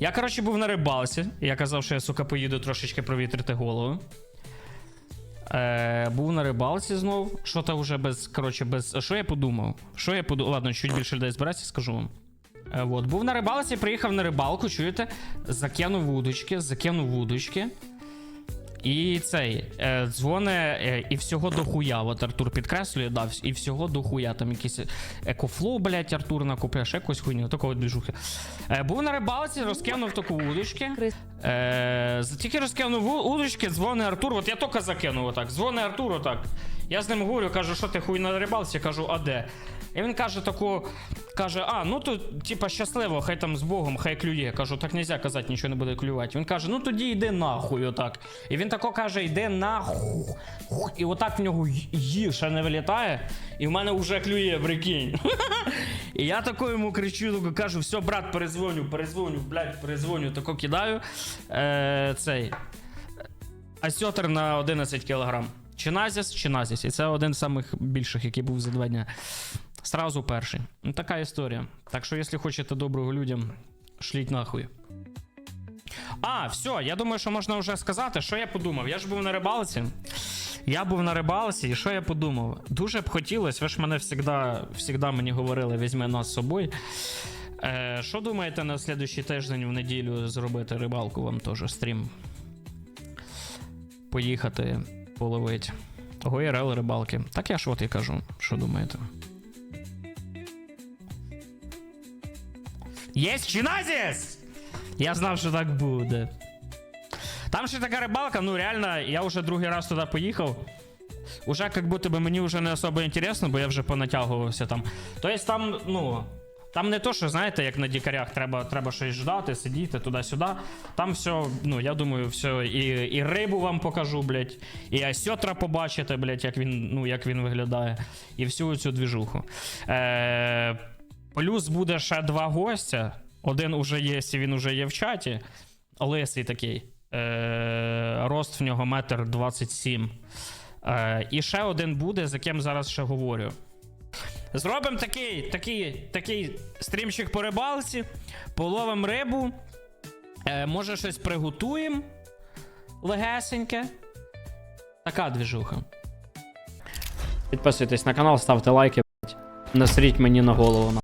Я, коротше, був на рибалці. Я казав, що я, сука, поїду трошечки провітрити голову. Е, був на рибалці знов. Що то вже без. Коротше, без. Що я подумав? Що я подумав? Ладно, чуть більше людей збереться, скажу вам. Е, от, був на рибалці, приїхав на рибалку, чуєте? Закинув вудочки, закинув вудочки. І цей е, дзвоне е, і всього до хуя. От Артур підкреслює, да, і всього до хуя. Там якийсь екофлоу, блять, Артур накупляє, ще якусь хуйню, такого двіжухи. Е, був на рибалці, розкинув таку вудочки. Е, тільки розкинув удочки, дзвони Артур. От я тільки закинув отак. Дзвони Артур отак. Я з ним говорю, кажу, що ти хуй на рибалці? Кажу, а де? І він каже таку, каже, а, ну тут, типа, щасливо, хай там з Богом, хай клює. Кажу, так нельзя казати, нічого не буде клювати. Він каже, ну тоді йди нахуй, отак. І він тако каже, йди нахуй. І отак в нього їжа не вилітає, і в мене вже клює, прикинь. І я тако йому кричу, кажу, все, брат, перезвоню, перезвоню, блядь, перезвоню, тако кидаю. Е, цей. Асьотер на 11 кілограм. Чиназіс, чиназіс. І це один з самих більших, який був за два дня. Сразу перший. Ну, така історія. Так що, якщо хочете доброго людям, шліть нахуй. А, все, я думаю, що можна вже сказати, що я подумав. Я ж був на рибалці. Я був на рибалці, і що я подумав? Дуже б хотілося, ви ж мене всегда мені говорили, візьми нас з собою. Е, що думаєте на слідуючий тиждень в неділю зробити рибалку вам теж стрім? Поїхати, половити. ГОРЛ рибалки. Так я ж от і кажу, що думаєте? Єсть чиназіс! Я знав, що так буде. Там ще така рибалка, ну реально, я вже другий раз туди поїхав. Уже как будто бы мені вже не особо інтересно, бо я вже понатягувався там. Тобто там, ну. Там не то, що знаєте, як на дікарях треба, треба щось ждати, сидіти туди-сюди. Там все, ну я думаю, все, і, і рибу вам покажу, блядь, і осьотра побачите, блядь, як він, ну, як він виглядає, і всю цю двіжуху. Е, плюс буде ще два гостя. Один уже є, він уже є в чаті. Лисий такий. Е, рост в нього метр 27. Е, і ще один буде, з яким зараз ще говорю. Зробимо такий, такий, такий стрімчик по рибалці, половимо рибу. Е, може, щось приготуємо. Легесеньке. Така двіжуха. Підписуйтесь на канал, ставте лайки. Насріть мені на голову.